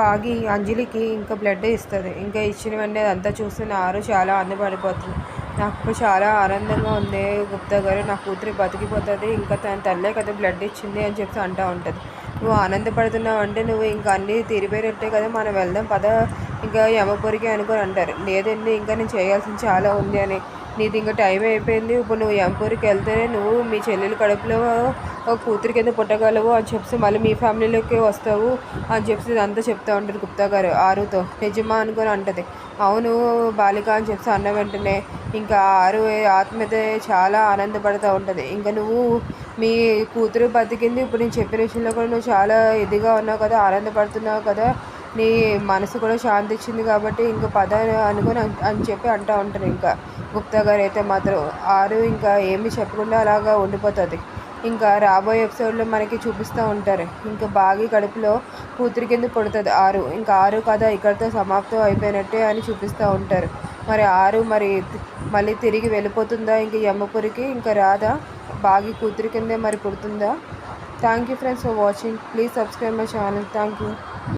బాగి అంజలికి ఇంకా బ్లడ్ ఇస్తుంది. ఇంకా ఇచ్చిన వెంటనే అదంతా చూస్తే ఆరు చాలా ఆనందపడిపోతుంది. నాకు చాలా ఆనందంగా ఉంది. గుప్తా గారు నా కూతురు బతికిపోతుంది. ఇంకా తన తల్లే కదా బ్లడ్ ఇచ్చింది అని చెప్పి అంటూ ఉంటుంది. నువ్వు ఆనందపడుతున్నావు అంటే నువ్వు ఇంకా అన్నీ తీరిపోయినట్టే కదా మనం వెళ్దాం పద. ఇంకా యమపురికి అనుకొని అంటారు. లేదండి ఇంకా నేను చేయాల్సింది చాలా ఉంది అని. నీది ఇంకా టైం అయిపోయింది. ఇప్పుడు నువ్వు ఎంపూరికి వెళ్తేనే నువ్వు మీ చెల్లెలు కడుపులో కూతురు కూతురి కింద పుట్టగలవు అని చెప్పి మళ్ళీ మీ ఫ్యామిలీలోకి వస్తావు అని చెప్పి ఇదంతా చెప్తా ఉంటారు గుప్తా గారు ఆరుతో. నిజమా అనుకొని అంటది. అవును బాలిక అని చెప్పి అన్న వెంటనే ఇంకా ఆరు ఆత్మీయత చాలా ఆనందపడుతూ ఉంటుంది. ఇంకా నువ్వు మీ కూతురు బతికింది. ఇప్పుడు నేను చెప్పిన విషయంలో కూడా నువ్వు చాలా ఇదిగా ఉన్నావు కదా ఆనందపడుతున్నావు కదా. నీ మనసు కూడా శాంతి ఇచ్చింది కాబట్టి ఇంకా పద అనుకొని అని చెప్పి అంటూ ఉంటారు ఇంకా. గుప్తా గారు అయితే మాత్రం ఆరు ఇంకా ఏమి చెప్పకుండా అలాగా ఉండిపోతుంది. ఇంకా రాబోయే ఎపిసోడ్లో మనకి చూపిస్తూ ఉంటారు. ఇంకా బాగి కడుపులో కూతురి కింద పుడుతుంది ఆరు. ఇంకా ఆరు కథ ఇక్కడితో సమాప్తం అయిపోయినట్టే అని చూపిస్తూ ఉంటారు. మరి ఆరు మరి మళ్ళీ తిరిగి వెళ్ళిపోతుందా ఇంక యమ్మపురికి ఇంకా రాదా? బాగి కూతురి కిందే మరి పుడుతుందా? Thank you friends for watching. Please subscribe my channel. Thank you